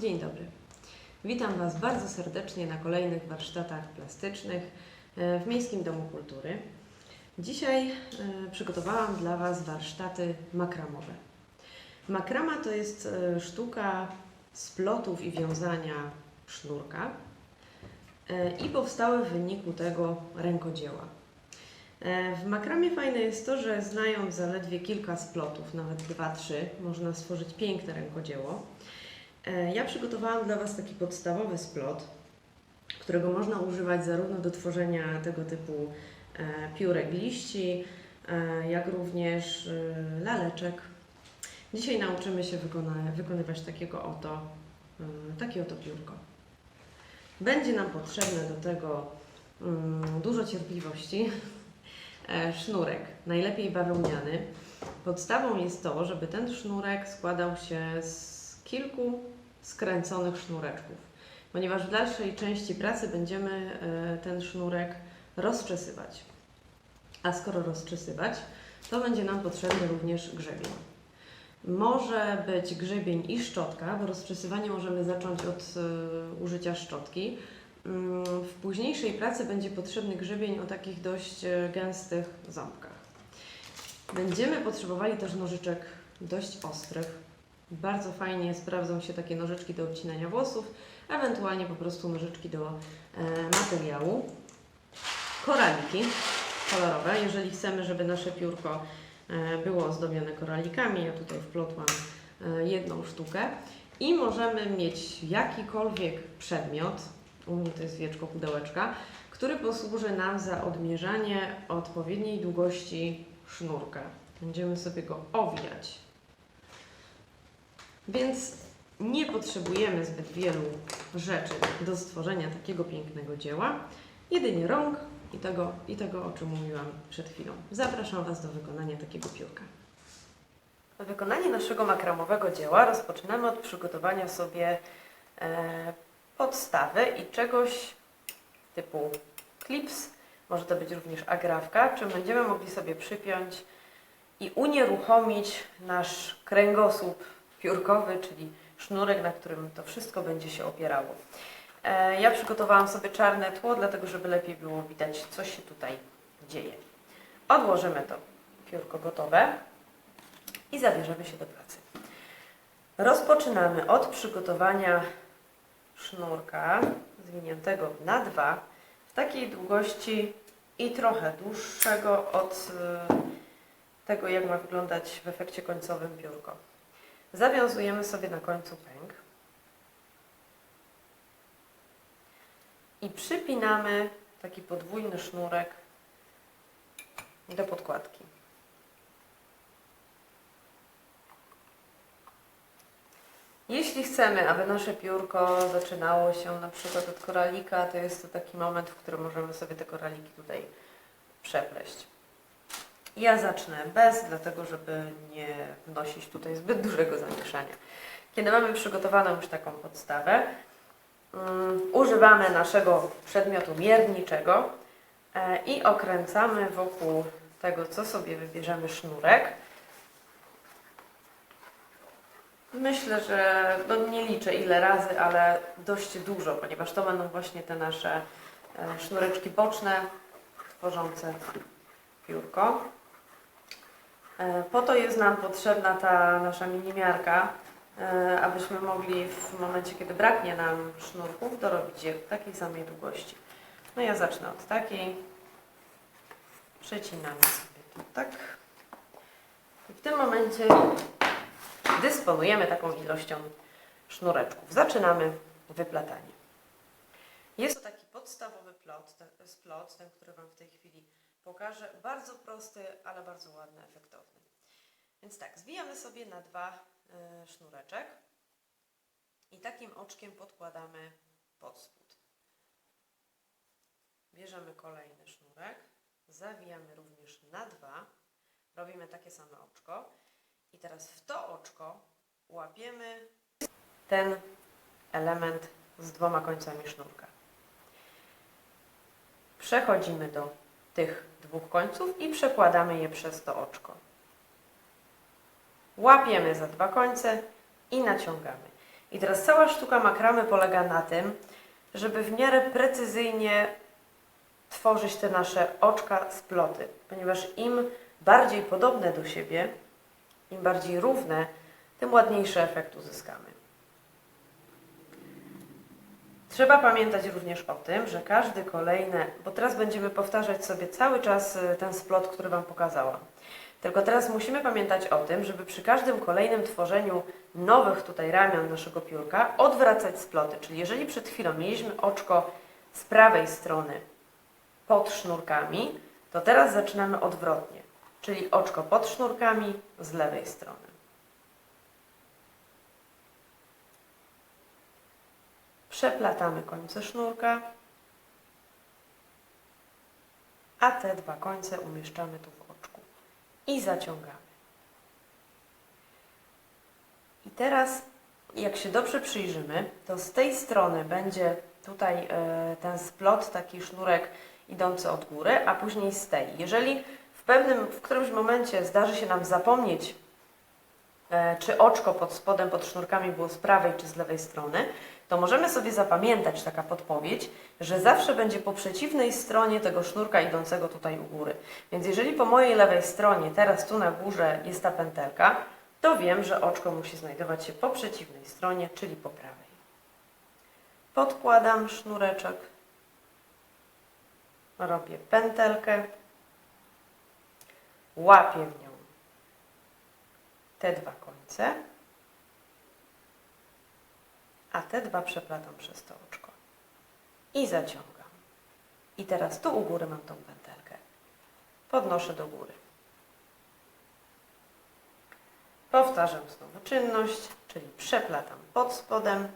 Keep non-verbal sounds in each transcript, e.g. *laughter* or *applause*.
Dzień dobry. Witam Was bardzo serdecznie na kolejnych warsztatach plastycznych e, w Miejskim Domu Kultury. Dzisiaj e, przygotowałam dla Was warsztaty makramowe. Makrama to jest e, sztuka splotów i wiązania sznurka i powstałe w wyniku tego rękodzieła. W makramie fajne jest to, że znając zaledwie kilka splotów, nawet dwa, trzy, można stworzyć piękne rękodzieło. E, Ja przygotowałam dla Was taki podstawowy splot, którego można używać zarówno do tworzenia tego typu e, piórek liści, e, jak również laleczek. Dzisiaj nauczymy się wykonywać takiego oto, takie oto piórko. Będzie nam potrzebne do tego mm, dużo cierpliwości, *laughs* sznurek, najlepiej bawełniany. Podstawą jest to, żeby ten sznurek składał się z kilku skręconych sznureczków, ponieważ w dalszej części pracy będziemy e, ten sznurek rozczesywać. A skoro rozczesywać, to będzie nam potrzebny również grzebień. Może być grzebień i szczotka, bo rozczesywanie możemy zacząć od e, użycia szczotki. Mm, W późniejszej pracy będzie potrzebny grzebień o takich dość e, gęstych ząbkach. Będziemy potrzebowali też nożyczek dość ostrych. Bardzo fajnie sprawdzą się takie nożyczki do obcinania włosów, ewentualnie po prostu nożyczki do e, materiału. Koraliki kolorowe, jeżeli chcemy, żeby nasze piórko e, było ozdobione koralikami. Ja tutaj wplotłam e, jedną sztukę. I możemy mieć jakikolwiek przedmiot, u mnie to jest wieczko pudełeczka, który posłuży nam za odmierzanie odpowiedniej długości sznurka. Będziemy sobie go owijać. Więc nie potrzebujemy zbyt wielu rzeczy do stworzenia takiego pięknego dzieła, jedynie rąk i tego, i tego o czym mówiłam przed chwilą. Zapraszam Was do wykonania takiego piórka. Wykonanie naszego makramowego dzieła rozpoczynamy od przygotowania sobie e, podstawy i czegoś typu klips, może to być również agrawka, czym będziemy mogli sobie przypiąć i unieruchomić nasz kręgosłup piórkowy, czyli sznurek, na którym to wszystko będzie się opierało. E, Ja przygotowałam sobie czarne tło, dlatego żeby lepiej było widać, co się tutaj dzieje. Odłożymy to piórko gotowe i zabierzemy się do pracy. Rozpoczynamy od przygotowania sznurka zwiniętego na dwa w takiej długości i trochę dłuższego od y, tego, jak ma wyglądać w efekcie końcowym piórko. Zawiązujemy sobie na końcu pęk i przypinamy taki podwójny sznurek do podkładki. Jeśli chcemy, aby nasze piórko zaczynało się na przykład od koralika, to jest to taki moment, w którym możemy sobie te koraliki tutaj przepleść. Ja zacznę bez, dlatego żeby nie wnosić tutaj zbyt dużego zamieszania. Kiedy mamy przygotowaną już taką podstawę, um, używamy naszego przedmiotu mierniczego e, i okręcamy wokół tego, co sobie wybierzemy sznurek. Myślę, że no nie liczę ile razy, ale dość dużo, ponieważ to będą właśnie te nasze e, sznureczki boczne tworzące piórko. E, Po to jest nam potrzebna ta nasza minimiarka, e, abyśmy mogli w momencie, kiedy braknie nam sznurków, dorobić je takiej samej długości. No ja zacznę od takiej. Przecinamy sobie to tak. I w tym momencie dysponujemy taką ilością sznureczków. Zaczynamy wyplatanie. Jest to taki podstawowy plot, ten, ten, który Wam w tej chwili pokażę. Bardzo prosty, ale bardzo ładny, efektowny. Więc tak, zwijamy sobie na dwa y, sznureczek i takim oczkiem podkładamy pod spód. Bierzemy kolejny sznurek, zawijamy również na dwa, robimy takie same oczko i teraz w to oczko łapiemy ten element z dwoma końcami sznurka. Przechodzimy do tych dwóch końców i przekładamy je przez to oczko. Łapiemy za dwa końce i naciągamy. I teraz cała sztuka makramy polega na tym, żeby w miarę precyzyjnie tworzyć te nasze oczka sploty, ponieważ im bardziej podobne do siebie, im bardziej równe, tym ładniejszy efekt uzyskamy. Trzeba pamiętać również o tym, że każdy kolejny, bo teraz będziemy powtarzać sobie cały czas y, ten splot, który Wam pokazałam. Tylko teraz musimy pamiętać o tym, żeby przy każdym kolejnym tworzeniu nowych tutaj ramion naszego piórka odwracać sploty. Czyli jeżeli przed chwilą mieliśmy oczko z prawej strony pod sznurkami, to teraz zaczynamy odwrotnie. Czyli oczko pod sznurkami z lewej strony. Przeplatamy końce sznurka, a te dwa końce umieszczamy tu w oczku i zaciągamy. I teraz, jak się dobrze przyjrzymy, to z tej strony będzie tutaj e, ten splot, taki sznurek idący od góry, a później z tej. Jeżeli w pewnym, w którymś momencie zdarzy się nam zapomnieć, e, czy oczko pod spodem, pod sznurkami było z prawej czy z lewej strony, to możemy sobie zapamiętać taka podpowiedź, że zawsze będzie po przeciwnej stronie tego sznurka idącego tutaj u góry. Więc jeżeli po mojej lewej stronie, teraz tu na górze jest ta pętelka, to wiem, że oczko musi znajdować się po przeciwnej stronie, czyli po prawej. Podkładam sznureczek, robię pętelkę, łapię w nią te dwa końce, a te dwa przeplatam przez to oczko i zaciągam. I teraz tu u góry mam tą pętelkę. Podnoszę do góry. Powtarzam znowu czynność, czyli przeplatam pod spodem,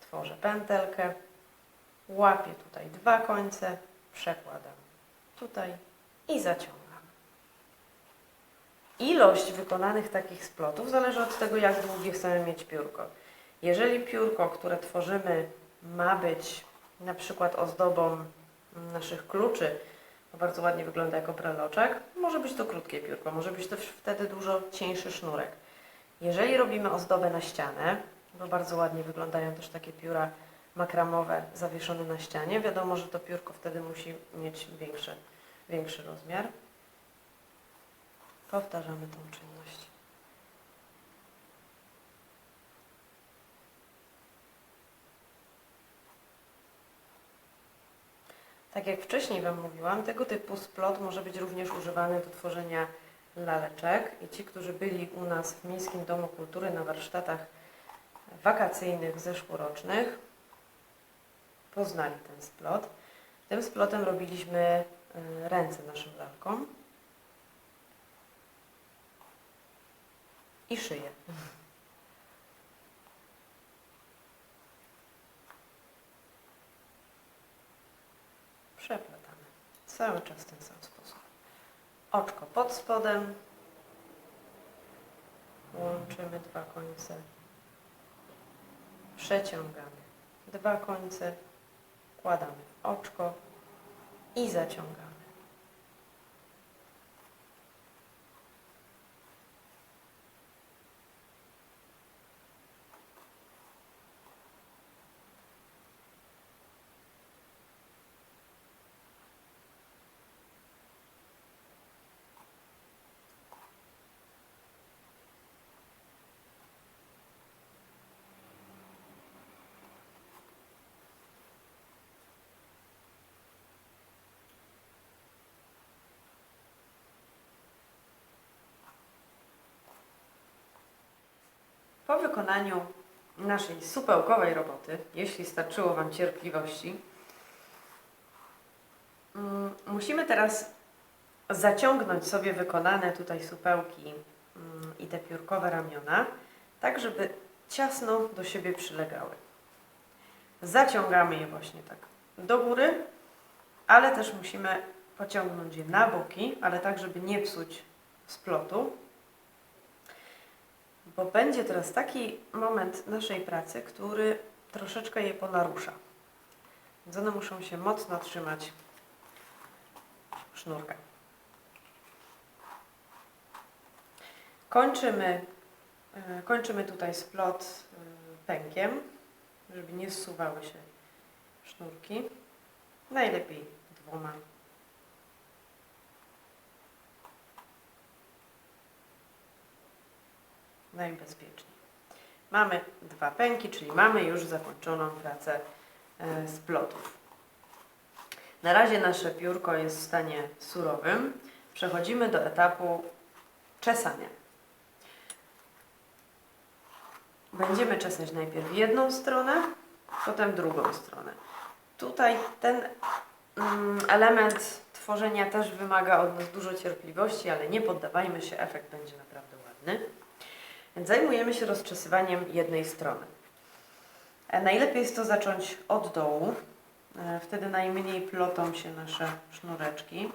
tworzę pętelkę, łapię tutaj dwa końce, przekładam tutaj i zaciągam. Ilość wykonanych takich splotów zależy od tego, jak długie chcemy mieć piórko. Jeżeli piórko, które tworzymy, ma być na przykład ozdobą naszych kluczy, to bardzo ładnie wygląda jako breloczek, może być to krótkie piórko, może być to wtedy dużo cieńszy sznurek. Jeżeli robimy ozdobę na ścianę, bo bardzo ładnie wyglądają też takie pióra makramowe zawieszone na ścianie, wiadomo, że to piórko wtedy musi mieć większy, większy rozmiar. Powtarzamy tą czynność. Tak jak wcześniej Wam mówiłam, tego typu splot może być również używany do tworzenia laleczek i ci, którzy byli u nas w Miejskim Domu Kultury na warsztatach wakacyjnych zeszłorocznych, poznali ten splot. Tym splotem robiliśmy y, ręce naszym lalkom. I szyję. Przeplatamy. Cały czas w ten sam sposób. Oczko pod spodem. Łączymy dwa końce. Przeciągamy dwa końce. Wkładamy w oczko i zaciągamy. Po wykonaniu naszej supełkowej roboty, jeśli starczyło Wam cierpliwości, mm, musimy teraz zaciągnąć sobie wykonane tutaj supełki mm, i te piórkowe ramiona, tak żeby ciasno do siebie przylegały. Zaciągamy je właśnie tak do góry, ale też musimy pociągnąć je na boki, ale tak, żeby nie psuć splotu, bo będzie teraz taki moment naszej pracy, który troszeczkę je ponarusza. Więc one muszą się mocno trzymać sznurka. Kończymy E, Kończymy tutaj splot e, pękiem, żeby nie zsuwały się sznurki. Najlepiej dwoma. Najbezpieczniej. Mamy dwa pęki, czyli mamy już zakończoną pracę e, splotów. Na razie nasze piórko jest w stanie surowym. Przechodzimy do etapu czesania. Będziemy czesać najpierw jedną stronę, potem drugą stronę. Tutaj ten mm, element tworzenia też wymaga od nas dużo cierpliwości, ale nie poddawajmy się, efekt będzie naprawdę ładny. Więc zajmujemy się rozczesywaniem jednej strony. E, Najlepiej jest to zacząć od dołu, e, wtedy najmniej plotą się nasze sznureczki.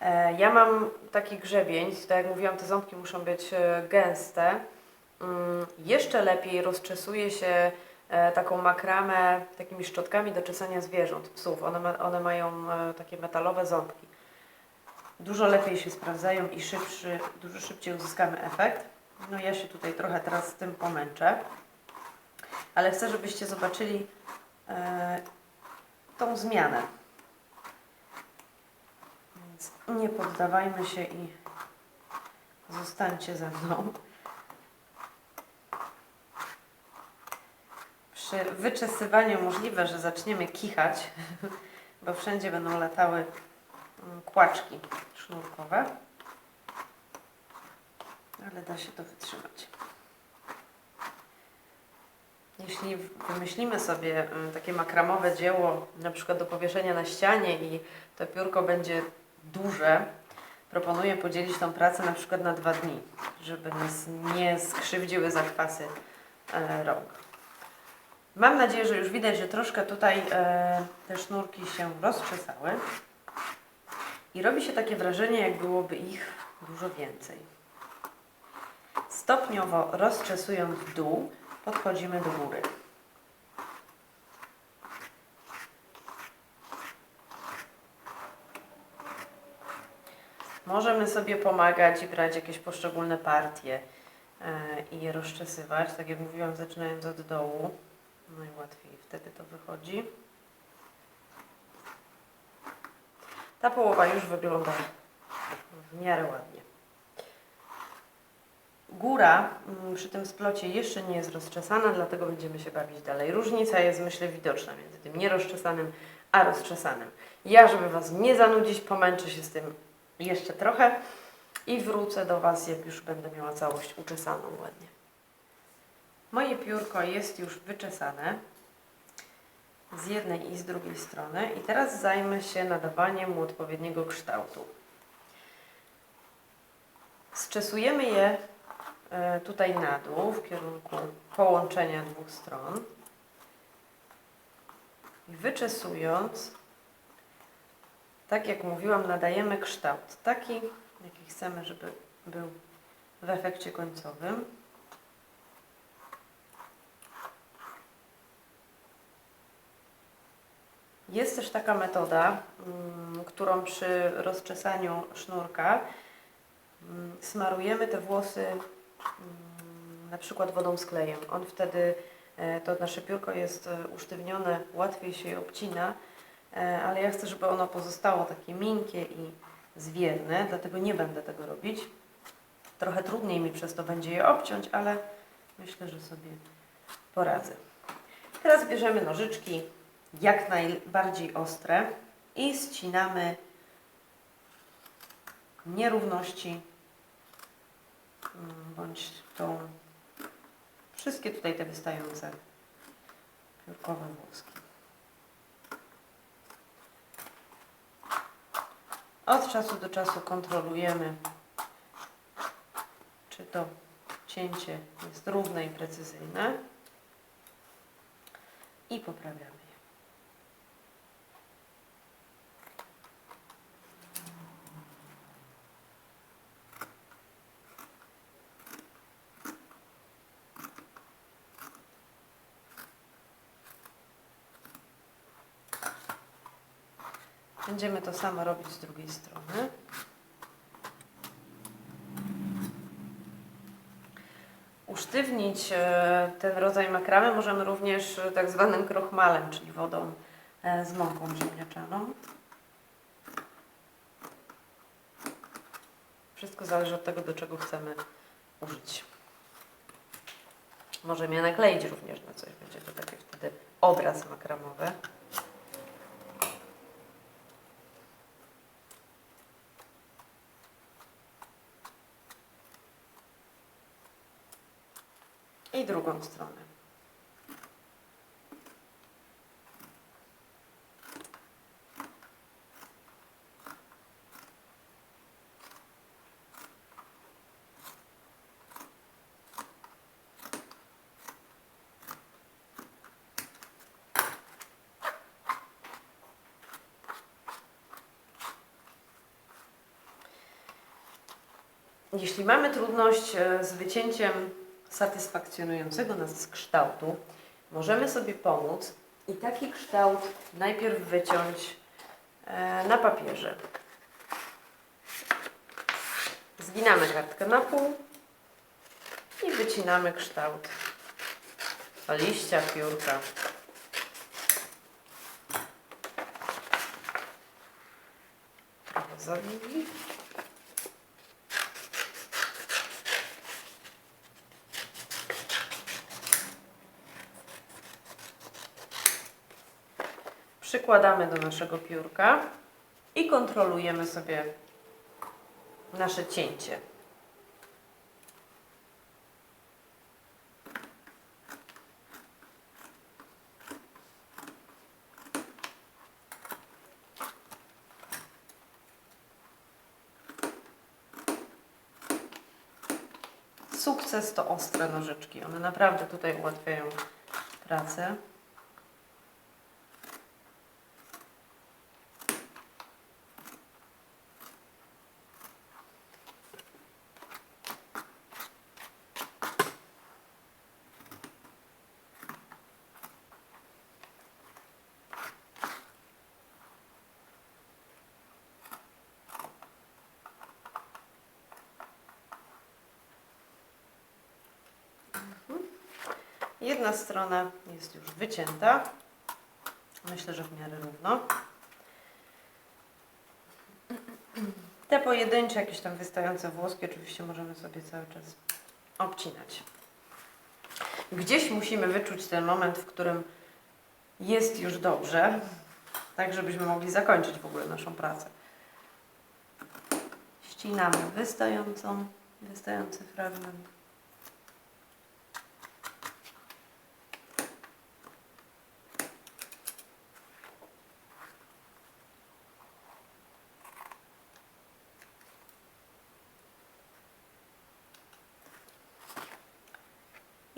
E, Ja mam taki grzebień, tak jak mówiłam, te ząbki muszą być gęste. Mm, Jeszcze lepiej rozczesuje się taką makramę takimi szczotkami do czesania zwierząt, psów. One, ma, one mają takie metalowe ząbki. Dużo lepiej się sprawdzają i szybszy, dużo szybciej uzyskamy efekt. No ja się tutaj trochę teraz z tym pomęczę, ale chcę, żebyście zobaczyli e, tą zmianę. Więc nie poddawajmy się i zostańcie ze mną. Przy wyczesywaniu możliwe, że zaczniemy kichać, *laughs* bo wszędzie będą latały mm, kłaczki sznurkowe, ale da się to wytrzymać. Jeśli wymyślimy sobie mm, takie makramowe dzieło, na przykład do powieszenia na ścianie i to piórko będzie duże, proponuję podzielić tą pracę na przykład na dwa dni, żeby nas nie skrzywdziły zakwasy e, rąk. Mam nadzieję, że już widać, że troszkę tutaj e, te sznurki się rozczesały i robi się takie wrażenie, jak byłoby ich dużo więcej. Stopniowo rozczesując dół, podchodzimy do góry. Możemy sobie pomagać i brać jakieś poszczególne partie e, i je rozczesywać. Tak jak mówiłam, zaczynając od dołu. Najłatwiej wtedy to wychodzi. Ta połowa już wygląda w miarę ładnie. Góra mm, przy tym splocie jeszcze nie jest rozczesana, dlatego będziemy się bawić dalej. Różnica jest myślę widoczna między tym nierozczesanym a rozczesanym. Ja, żeby Was nie zanudzić, pomęczę się z tym jeszcze trochę i wrócę do Was, jak już będę miała całość uczesaną ładnie. Moje piórko jest już wyczesane z jednej i z drugiej strony i teraz zajmę się nadawaniem mu odpowiedniego kształtu. Zczesujemy je tutaj na dół w kierunku połączenia dwóch stron. I wyczesując, tak jak mówiłam, nadajemy kształt taki, jaki chcemy, żeby był w efekcie końcowym. Jest też taka metoda, mm, którą przy rozczesaniu sznurka mm, smarujemy te włosy na przykład wodą z klejem. On wtedy, e, to nasze piórko jest e, usztywnione, łatwiej się je obcina, e, ale ja chcę, żeby ono pozostało takie miękkie i zwiewne, dlatego nie będę tego robić. Trochę trudniej mi przez to będzie je obciąć, ale myślę, że sobie poradzę. Teraz bierzemy nożyczki jak najbardziej ostre i ścinamy nierówności mm, bądź tą wszystkie tutaj te wystające piórkowe włoski. Od czasu do czasu kontrolujemy, czy to cięcie jest równe i precyzyjne i poprawiamy je. Będziemy to samo robić z drugiej strony. usztywnić e, ten rodzaj makramy możemy również e, tak zwanym krochmalem, czyli wodą e, z mąką ziemniaczaną. Wszystko zależy od tego, do czego chcemy użyć. Możemy je nakleić również na coś, będzie to taki wtedy obraz makramowy. I drugą stronę. Jeśli mamy trudność e, z wycięciem satysfakcjonującego nas kształtu, możemy sobie pomóc i taki kształt najpierw wyciąć e, na papierze. Zginamy kartkę na pół i wycinamy kształt liścia, piórka. Trochę zawiwi. Przykładamy do naszego piórka i kontrolujemy sobie nasze cięcie. Sukces to ostre nożyczki. One naprawdę tutaj ułatwiają pracę. Strona jest już wycięta. Myślę, że w miarę równo. Te pojedyncze, jakieś tam wystające włoski, oczywiście możemy sobie cały czas obcinać. Gdzieś musimy wyczuć ten moment, w którym jest już dobrze, tak żebyśmy mogli zakończyć w ogóle naszą pracę. Ścinamy wystającą, wystający fragment.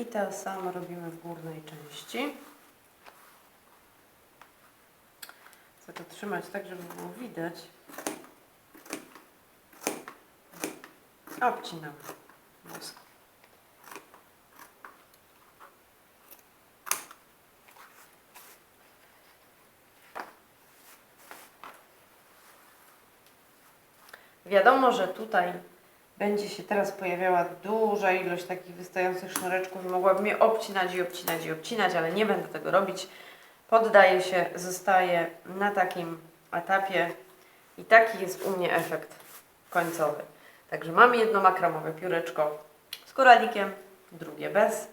I to samo robimy w górnej części. Chcę to trzymać tak, żeby było widać. Obcinam. Wiadomo, że tutaj będzie się teraz pojawiała duża ilość takich wystających sznureczków i mogłabym je obcinać i obcinać i obcinać, ale nie będę tego robić. Poddaję się, zostaję na takim etapie i taki jest u mnie efekt końcowy. Także mam jedno makramowe pióreczko z koralikiem, drugie bez.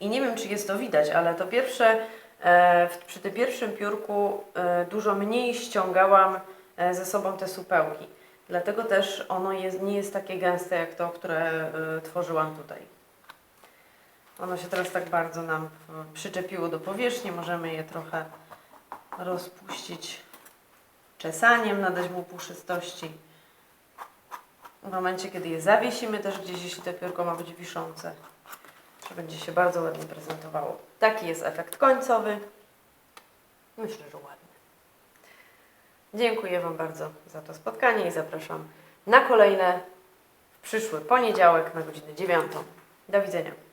I nie wiem, czy jest to widać, ale to pierwsze, e, przy tym pierwszym piórku e, dużo mniej ściągałam e, ze sobą te supełki. Dlatego też ono jest, nie jest takie gęste jak to, które y, tworzyłam tutaj. Ono się teraz tak bardzo nam y, przyczepiło do powierzchni. Możemy je trochę rozpuścić czesaniem, nadać mu puszystości. W momencie, kiedy je zawiesimy też gdzieś, jeśli to piórko ma być wiszące, to będzie się bardzo ładnie prezentowało. Taki jest efekt końcowy. Myślę, że ładny. Dziękuję Wam bardzo za to spotkanie i zapraszam na kolejne w przyszły poniedziałek na godzinę 9. Do widzenia.